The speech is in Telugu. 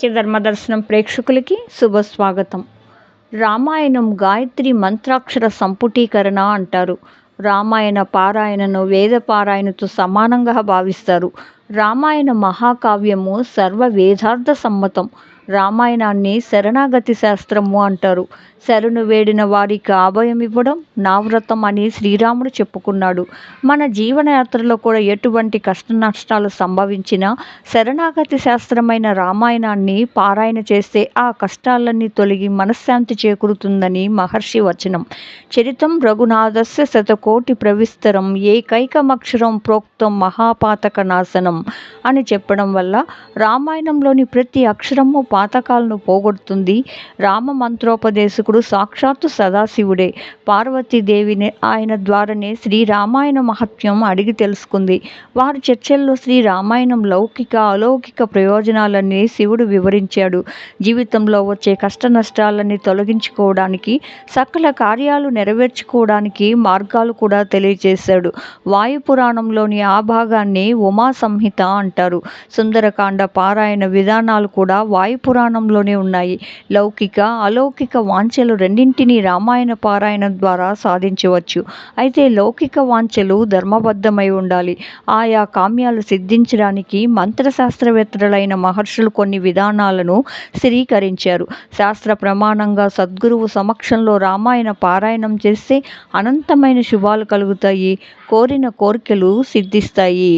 సత్యధర్మ దర్శనం ప్రేక్షకులకి శుభస్వాగతం. రామాయణం గాయత్రి మంత్రాక్షర సంపుటీకరణ అంటారు. రామాయణ పారాయణను వేద పారాయణతో సమానంగా భావిస్తారు. రామాయణ మహాకావ్యము సర్వ వేదార్థ సమ్మతం. రామాయణాన్ని శరణాగతి శాస్త్రము అంటారు. శరణు వేడిన వారికి అభయం ఇవ్వడం నా వ్రతం అని శ్రీరాముడు చెప్పుకున్నాడు. మన జీవనయాత్రలో కూడా ఎటువంటి కష్ట నష్టాలు సంభవించినా శరణాగతి శాస్త్రమైన రామాయణాన్ని పారాయణ చేస్తే ఆ కష్టాలన్నీ తొలగి మనశ్శాంతి చేకూరుతుందని మహర్షి వచనం. చరితం రఘునాథస్య శతకోటి ప్రవిస్తరం ఏకైకమక్షరం ప్రోక్తం మహాపాతక నాశనం అని చెప్పడం వల్ల రామాయణంలోని ప్రతి అక్షరము పాతకాలను పోగొడుతుంది. రామ మంత్రోపదేశకుడు సాక్షాత్తు సదాశివుడే. పార్వతీదేవిని ఆయన ద్వారానే శ్రీ రామాయణ మహత్యం అడిగి తెలుసుకుంది. వారి చర్చల్లో శ్రీ రామాయణం లౌకిక అలౌకిక ప్రయోజనాలన్నీ శివుడు వివరించాడు. జీవితంలో వచ్చే కష్ట నష్టాలన్నీ తొలగించుకోవడానికి సకల కార్యాలు నెరవేర్చుకోవడానికి మార్గాలు కూడా తెలియజేశాడు. వాయు పురాణంలోని ఆ భాగాన్ని ఉమా సంహిత అంటారు. సుందరకాండ పారాయణ విధానాలు కూడా వాయు పురాణంలోనే ఉన్నాయి. లౌకిక అలౌకిక వాంఛలు రెండింటినీ రామాయణ పారాయణం ద్వారా సాధించవచ్చు. అయితే లౌకిక వాంఛలు ధర్మబద్ధమై ఉండాలి. ఆయా కామ్యాలు సిద్ధించడానికి మంత్రశాస్త్రవేత్తలైన మహర్షులు కొన్ని విధానాలను స్థిరీకరించారు. శాస్త్ర ప్రమాణంగా సద్గురువు సమక్షంలో రామాయణ పారాయణం చేస్తే అనంతమైన శుభాలు కలుగుతాయి. కోరిన కోరికలు సిద్ధిస్తాయి.